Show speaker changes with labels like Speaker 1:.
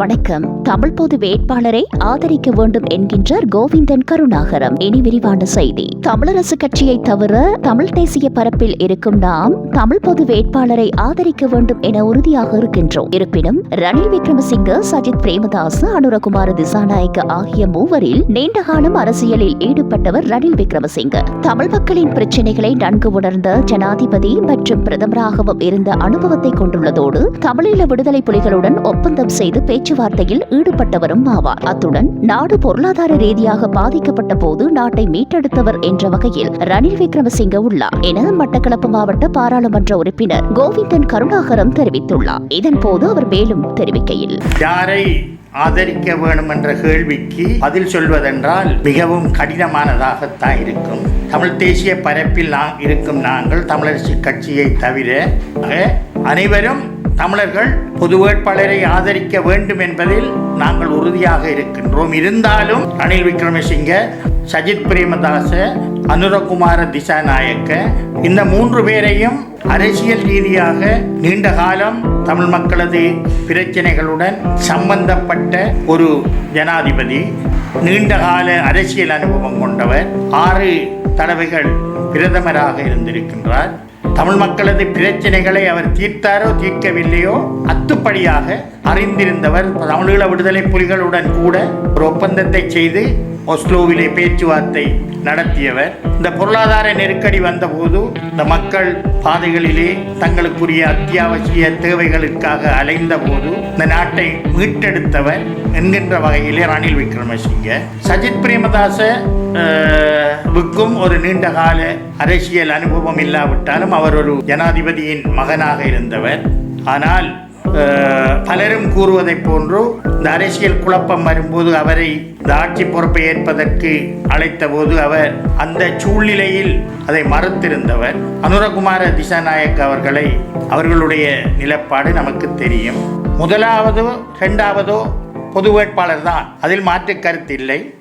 Speaker 1: வணக்கம். தமிழ் பொது வேட்பாளரை ஆதரிக்க வேண்டும் என்கின்றார் கோவிந்தன் கருணாகரம். இனி விரிவான செய்தி. தமிழரசு கட்சியை தவிர தமிழ் தேசிய பரப்பில் இருக்கும் நாம் தமிழ் பொது வேட்பாளரை ஆதரிக்க வேண்டும் என உறுதியாக இருக்கின்றோம். இருப்பினும் ரணில் விக்ரமசிங்க சஜித் பிரேமதாஸ் அனுரகுமார திசாநாயக்க ஆகிய மூவரில் நீண்ட காலம் அரசியலில் ஈடுபட்டவர் ரணில் விக்ரமசிங்க. தமிழ் மக்களின் பிரச்சினைகளை நன்கு உணர்ந்த ஜனாதிபதி மற்றும் பிரதமராகவும் இருந்த அனுபவத்தை கொண்டுள்ளதோடு தமிழீழ விடுதலை புலிகளுடன் ஒப்பந்தம் செய்து பேச்சு பேச்சுவார்த்தையில் ஈடுபட்டவரும் ஆவார். அத்துடன் நாடு பொருளாதார ரீதியாக பாதிக்கப்பட்ட போது நாட்டை மீட்டெடுத்தவர் என்ற வகையில் ரணில் விக்ரமசிங்க உள்ளார் என மட்டக்களப்பு மாவட்ட பாராளுமன்ற உறுப்பினர் கோவிந்தன் கருணாகரம் தெரிவித்துள்ளார். இதன் போது அவர் மேலும் தெரிவிக்கையில்
Speaker 2: யாரை ஆதரிக்க வேணும் என்ற கேள்விக்கு பதில் சொல்வதென்றால் மிகவும் கடினமானதாகத்தான் இருக்கும். தமிழ் தேசிய பரப்பில் இருக்கும் நாங்கள் தமிழரசு கட்சியை தவிர அனைவரும் தமிழர்கள் பொது வேட்பாளரை ஆதரிக்க வேண்டும் என்பதில் நாங்கள் உறுதியாக இருக்கின்றோம். இருந்தாலும் ரணில் விக்ரமசிங்க சஜித் பிரேமதாச அனுரகுமார திசாநாயக்க இந்த மூன்று பேரையும் அரசியல் ரீதியாக நீண்ட காலம் தமிழ் மக்களது பிரச்சனைகளுடன் சம்பந்தப்பட்ட ஒரு ஜனாதிபதி நீண்ட கால அரசியல் அனுபவம் கொண்டவர் ஆறு தடவைகள் பிரதமராக இருந்திருக்கின்றார். தமிழ் மக்களது பிரச்சனைகளை அவர் தீர்த்தாரோ தீர்க்கவில்லையோ அத்துப்படியாக அறிந்திருந்தவர் தமிழீழ விடுதலை புலிகளுடன் கூட ஒரு ஒப்பந்தத்தை செய்து ஒஸ்லோவிலே பேச்சுவார்த்தை நடத்தியவர். இந்த பொருளாதார நெருக்கடி வந்தபோது இந்த மக்கள் பாதைகளிலே தங்களுக்குரிய அத்தியாவசிய தேவைகளுக்காக அலைந்த போது இந்த நாட்டை மீட்டெடுத்தவர் என்கின்ற வகையிலே ரணில் விக்ரமசிங்க. சஜித் பிரேமதாச வுக்கும் ஒரு நீண்ட கால அரசியல் அனுபவம் இல்லாவிட்டாலும் அவர் ஒரு ஜனாதிபதியின் மகனாக இருந்தவர். ஆனால் பலரும் கூறுவதைப் போன்று இந்த அரசியல் குழப்பம் வரும்போது அவரை இந்த ஆட்சி பொறுப்பை ஏற்பதற்கு அழைத்த போது அவர் அந்த சூழ்நிலையில் அதை மறுத்திருந்தவர். அனுரகுமார திசாநாயக் அவர்களை அவர்களுடைய நிலப்பாடு நமக்கு தெரியும். முதலாவதோ இரண்டாவதோ பொது வேட்பாளர் தான். அதில் மாற்று கருத்து இல்லை.